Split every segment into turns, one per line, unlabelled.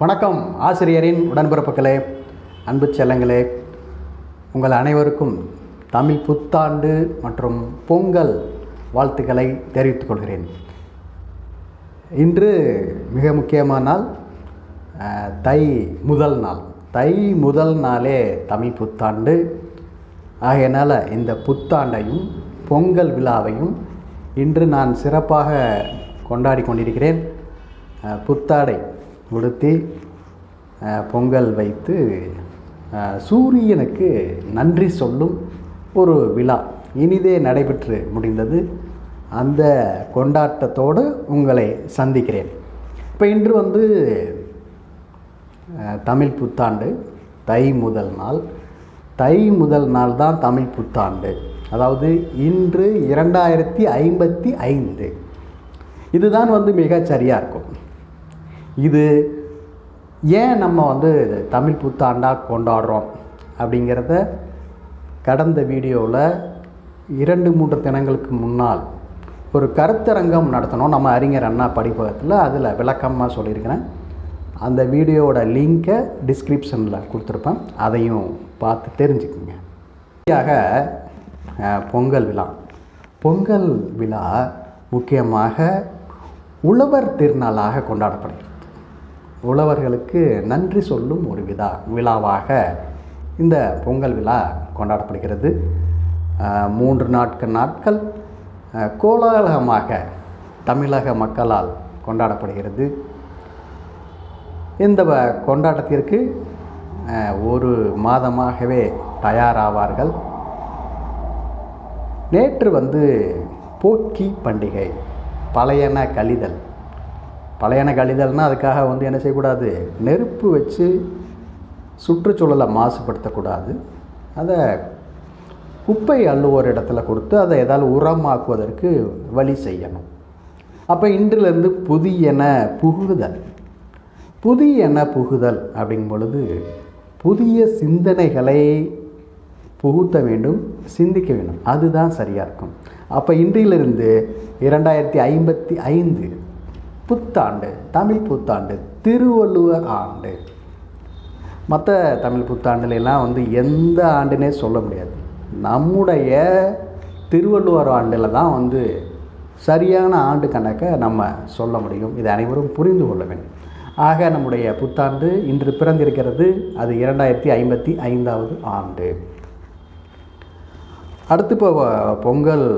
வணக்கம் ஆசிரியரின் உடன்பிறப்புகளே அன்பு செல்லங்களே. உங்கள் அனைவருக்கும் தமிழ் புத்தாண்டு மற்றும் பொங்கல் வாழ்த்துக்களை தெரிவித்துக் கொள்கிறேன். இன்று மிக முக்கியமான நாள் தை முதல் நாள். தை முதல் நாளே தமிழ் புத்தாண்டு. ஆகையினால் இந்த புத்தாண்டையும் பொங்கல் விழாவையும் இன்று நான் சிறப்பாக கொண்டாடி கொண்டிருக்கிறேன். புத்தாடை உடுத்தி பொங்கல் வைத்து சூரியனுக்கு நன்றி சொல்லும் ஒரு விழா இனிதே நடைபெற்று முடிந்தது. அந்த கொண்டாட்டத்தோடு உங்களை சந்திக்கிறேன். இப்போ இன்று வந்து தமிழ் புத்தாண்டு தை முதல் நாள். தை முதல் நாள் தான் தமிழ் புத்தாண்டு. அதாவது இன்று இரண்டாயிரத்தி ஐம்பத்தி ஐந்து. இதுதான் வந்து மிக சரியாக இருக்கும். இது ஏன் நம்ம வந்து தமிழ் புத்தாண்டாக கொண்டாடுறோம் அப்படிங்கிறத கடந்த வீடியோவில் இரண்டு மூன்று தினங்களுக்கு முன்னால் ஒரு கருத்தரங்கம் நடத்தணும். நம்ம அறிஞர் அண்ணா படிப்பகத்தில் அதில் விளக்கமாக சொல்லியிருக்கிறேன். அந்த வீடியோவோட லிங்கை டிஸ்கிரிப்ஷனில் கொடுத்துருப்பேன். அதையும் பார்த்து தெரிஞ்சுக்குங்க. சரியாக பொங்கல் விழா. பொங்கல் விழா முக்கியமாக உழவர் திருநாளாக கொண்டாடப்படுகிறது. உழவர்களுக்கு நன்றி சொல்லும் ஒரு விழா விழாவாக இந்த பொங்கல் விழா கொண்டாடப்படுகிறது. மூன்று நாட்கள் நாட்கள் கோலாகலமாக தமிழக மக்களால் கொண்டாடப்படுகிறது. இந்த வ- கொண்டாட்டத்திற்கு ஒரு மாதமாகவே தயாராவார்கள். நேற்று வந்து போக்கி பண்டிகை பழையன கழிதல் பழையன கழிதல்னால் அதுக்காக வந்து என்ன செய்யக்கூடாது? நெருப்பு வச்சு சுற்றுச்சூழலை மாசுபடுத்தக்கூடாது. அதை குப்பை அள்ளுவோர் இடத்துல கொடுத்து அதை ஏதாவது உரமாக்குவதற்கு வழி செய்யணும். அப்போ இன்றிலிருந்து புதியன புகுதல். புதியன புகுதல் அப்படிங்கும் பொழுது புதிய சிந்தனைகளை புகுத்த வேண்டும் சிந்திக்க வேண்டும். அதுதான் சரியாக இருக்கும். அப்போ இன்றிலிருந்து இரண்டாயிரத்தி ஐம்பத்தி ஐந்து புத்தாண்டு தமிழ் புத்தாண்டு திருவள்ளுவர் ஆண்டு. மற்ற தமிழ் புத்தாண்டுலாம் வந்து எந்த ஆண்டுனே சொல்ல முடியாது. நம்முடைய திருவள்ளுவர் ஆண்டில் தான் வந்து சரியான ஆண்டு கணக்கை நம்ம சொல்ல முடியும். இதை அனைவரும் புரிந்து கொள்ள வேண்டும். ஆக நம்முடைய புத்தாண்டு இன்று பிறந்திருக்கிறது. அது இரண்டாயிரத்தி ஐம்பத்தி ஐந்தாவது ஆண்டு. அடுத்து இப்போ பொங்கல்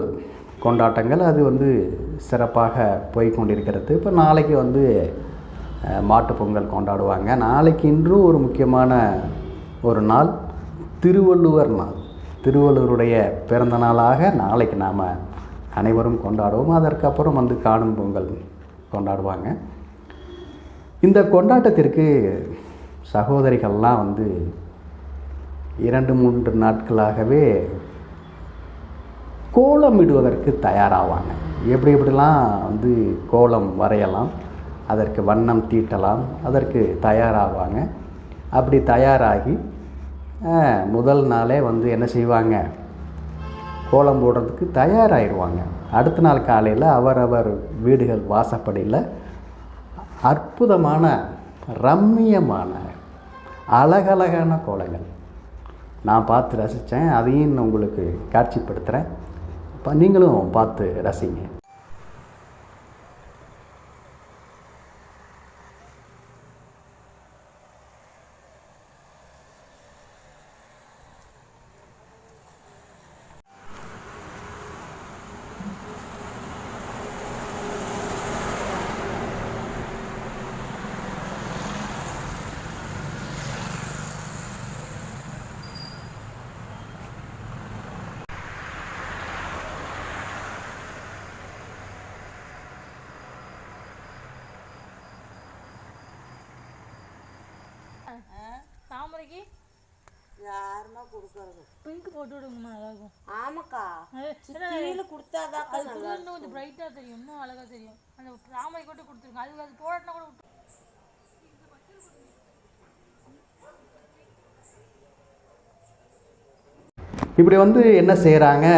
கொண்டாட்டங்கள் அது வந்து சிறப்பாக போய் கொண்டிருக்கிறது இப்போ நாளைக்கு வந்து அஹ், மாட்டுப் பொங்கல் கொண்டாடுவாங்க. நாளைக்கு இன்றும் ஒரு முக்கியமான ஒரு நாள் திருவள்ளுவர் நாள். திருவள்ளுவருடைய பிறந்த நாளாக நாளைக்கு நாம் அனைவரும் கொண்டாடுவோம். அதற்கப்புறம் வந்து காணும் பொங்கல் கொண்டாடுவாங்க. இந்த கொண்டாட்டத்திற்கு சகோதரிகள்லாம் வந்து இரண்டு மூன்று நாட்களாகவே கோலமிடுவதற்கு தயாராவாங்க. எப்படி எப்படிலாம் வந்து கோலம் வரையலாம் அதற்கு வண்ணம் தீட்டலாம் அதற்கு தயாராவாங்க. அப்படி தயாராகி முதல் நாளே வந்து என்ன செய்வாங்க? கோலம் போடுறதுக்கு தயாராகிடுவாங்க அடுத்த நாள் காலையில் அவரவர் வீடுகள் வாசப்படியில் அற்புதமான ரம்மியமான அழகழகான கோலங்கள். நான் பார்த்து ரசித்தேன் அதையும் நான் உங்களுக்கு காட்சிப்படுத்துகிறேன் நீங்களும் பார்த்து ரசிங்க.
தாமரைக்கு?
யாருமா கொடுக்கறது?
பிங்க் போட்டு விடுங்கம்மா நல்லா இருக்கும்
ஆமாக்கா.
அது
கீழே கொடுத்தாதாக்கா
அது புது இன்னும் கொஞ்சம் பிரைட்டாக தெரியும். இன்னும் அழகா தெரியும். அந்த தாமரை கூட கொடுத்துருங்க. அது அது போடட்டினா கூட விட்டு.
இப்படி வந்து என்ன செய்கிறாங்க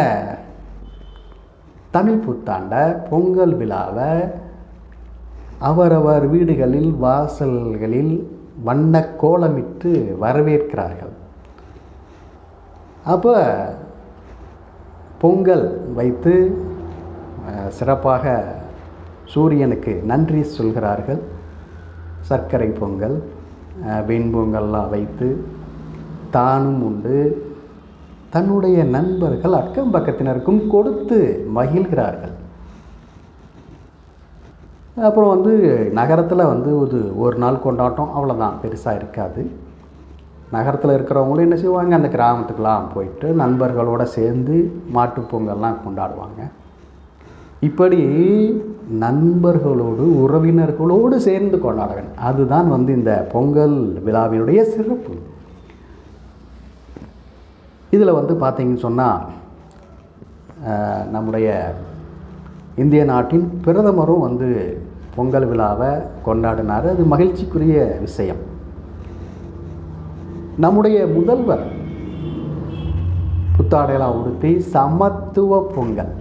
தமிழ் புத்தாண்டை பொங்கல் விழாவை அவரவர் வீடுகளில் வாசல்களில் வண்ண கோலமிட்டு வரவேற்கிறார்கள். அப்போ பொங்கல் வைத்து சிறப்பாக சூரியனுக்கு நன்றி சொல்கிறார்கள். சர்க்கரை பொங்கல் அஹ், வெண்பொங்கல்லாம் வைத்து தானும் உண்டு. தன்னுடைய நண்பர்கள் அக்கம் பக்கத்தினருக்கும் கொடுத்து மகிழ்கிறார்கள். அப்புறம் வந்து நகரத்தில் வந்து ஒரு ஒரு நாள் கொண்டாட்டம் அவ்வளோதான் பெருசாக இருக்காது. நகரத்தில் இருக்கிறவங்களும் என்ன செய்வாங்க அந்த கிராமத்துக்கெலாம் போயிட்டு நண்பர்களோடு சேர்ந்து மாட்டுப் பொங்கல்லாம் கொண்டாடுவாங்க. இப்படி நண்பர்களோடு உறவினர்களோடு சேர்ந்து கொண்டாட வேண்டும் அதுதான் வந்து இந்த பொங்கல் விழாவினுடைய சிறப்பு. இதில் வந்து பார்த்தீங்கன்னு சொன்னால் நம்முடைய இந்திய நாட்டின் பிரதமரும் வந்து பொங்கல் விழாவை கொண்டாடினார். அது மகிழ்ச்சிக்குரிய விஷயம். நம்முடைய முதல்வர் புத்தாடையெல்லாம் உடுத்தி சமத்துவ பொங்கல்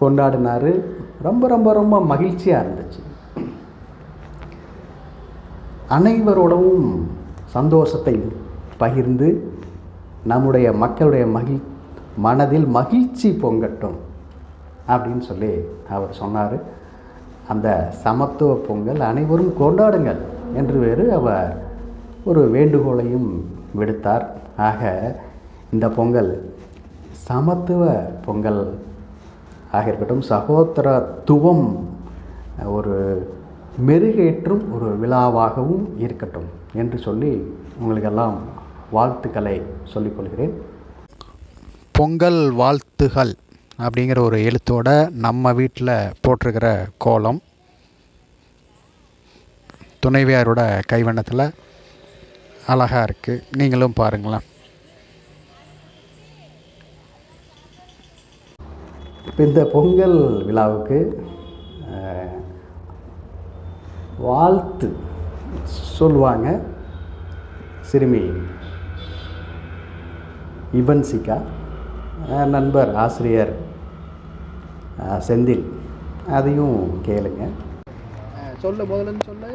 கொண்டாடினார். ரொம்ப ரொம்ப ரொம்ப மகிழ்ச்சியாக இருந்துச்சு. அனைவரோடவும் சந்தோஷத்தை பகிர்ந்து நம்முடைய மக்களுடைய மகிழ் மனதில் மகிழ்ச்சி பொங்கட்டும். அப்படின்னு சொல்லி அவர் சொன்னார். அந்த சமத்துவ பொங்கல் அனைவரும் கொண்டாடுங்கள் என்று வேறு அவர் ஒரு வேண்டுகோளையும் விடுத்தார். ஆக இந்த பொங்கல் சமத்துவ பொங்கல் ஆக இருக்கட்டும் சகோதரத்துவம் ஒரு மெருகேற்றும் ஒரு விழாவாகவும் இருக்கட்டும் என்று சொல்லி உங்களுக்கெல்லாம் வாழ்த்துக்களை சொல்லிக்கொள்கிறேன் பொங்கல் வாழ்த்துகள். அப்படிங்கிற ஒரு எழுத்தோட நம்ம வீட்டில் போட்டிருக்கிற கோலம் துணைவியாரோட கைவண்ணத்தில் அழகாக இருக்குது நீங்களும் பாருங்களேன். இப்போ இந்த பொங்கல் விழாவுக்கு வாழ்த்து சொல்லுவாங்க சிறுமி இவன்சிகா நண்பர் ஆசிரியர் செந்தில். அதையும் கேளுங்க. சொல்ல முதல்ல சொல்லு.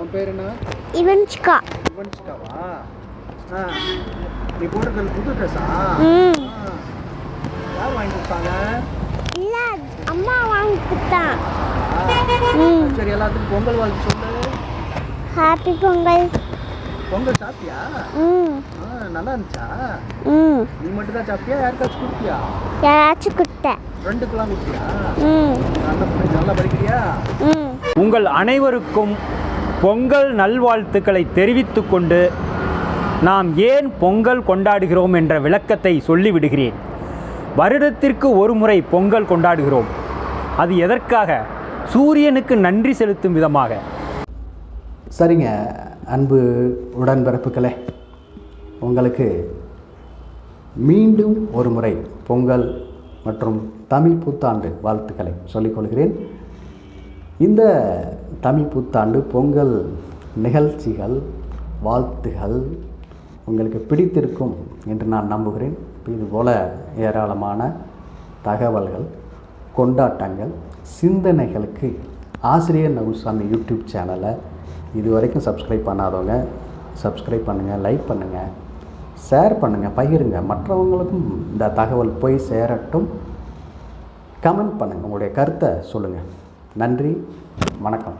உன் பேர் என்ன?
இவன்ஸ்கா
இவன்சிகாவா ஆ நீ போடுறது புது ட்ரெஸ்ஸா யார் வாங்கி கொடுத்தாங்க
இல்ல அம்மா வாங்கி கொடுத்தான்.
சரி எல்லாத்துக்கும் பொங்கல் வாழ்த்து சொல்லு.
ஹாப்பி பொங்கல்.
பொங்கல் சாப்பிட்டியா?
ம்.
நல்லா இருந்துச்சா
ம்.
நீ மட்டும் தான் சாப்பிட்டியா? யாருக்காச்சும் கொடுத்தியா?
யாராச்சும் கொடுத்தேன்.
ஃப்ரெண்டுக்கெல்லாம் கொடுத்தியா?
ம்.
நல்லா நல்லா படிக்கிறியா?
ம்.
உங்கள் அனைவருக்கும் பொங்கல் நல்வாழ்த்துக்களை தெரிவித்துக் கொண்டு நாம் ஏன் பொங்கல் கொண்டாடுகிறோம் என்ற விளக்கத்தை சொல்லிவிடுகிறேன். வருடத்திற்கு ஒரு முறை பொங்கல் கொண்டாடுகிறோம். அது எதற்காக? சூரியனுக்கு நன்றி செலுத்தும் விதமாக.
சரிங்க அன்பு உடன்பிறப்புகளே. உங்களுக்கு மீண்டும் ஒரு முறை பொங்கல் மற்றும் தமிழ் புத்தாண்டு வாழ்த்துக்களை சொல்லிக்கொள்கிறேன். இந்த தமிழ் புத்தாண்டு பொங்கல் நிகழ்ச்சிகள் வாழ்த்துகள் உங்களுக்கு பிடித்திருக்கும் என்று நான் நம்புகிறேன். இதுபோல் ஏராளமான தகவல்கள் கொண்டாட்டங்கள் சிந்தனைகளுக்கு ஆசிரியர் நகுசாமி யூடியூப் சேனலை இது வரைக்கும் சப்ஸ்கிரைப் பண்ணாதவங்க சப்ஸ்கிரைப் பண்ணுங்கள் லைக் பண்ணுங்கள் ஷேர் பண்ணுங்கள் பகிருங்க. மற்றவங்களுக்கும் இந்த தகவல் போய் சேரட்டும். கமெண்ட் பண்ணுங்கள் உங்களுடைய கருத்தை சொல்லுங்கள் நன்றி. வணக்கம்.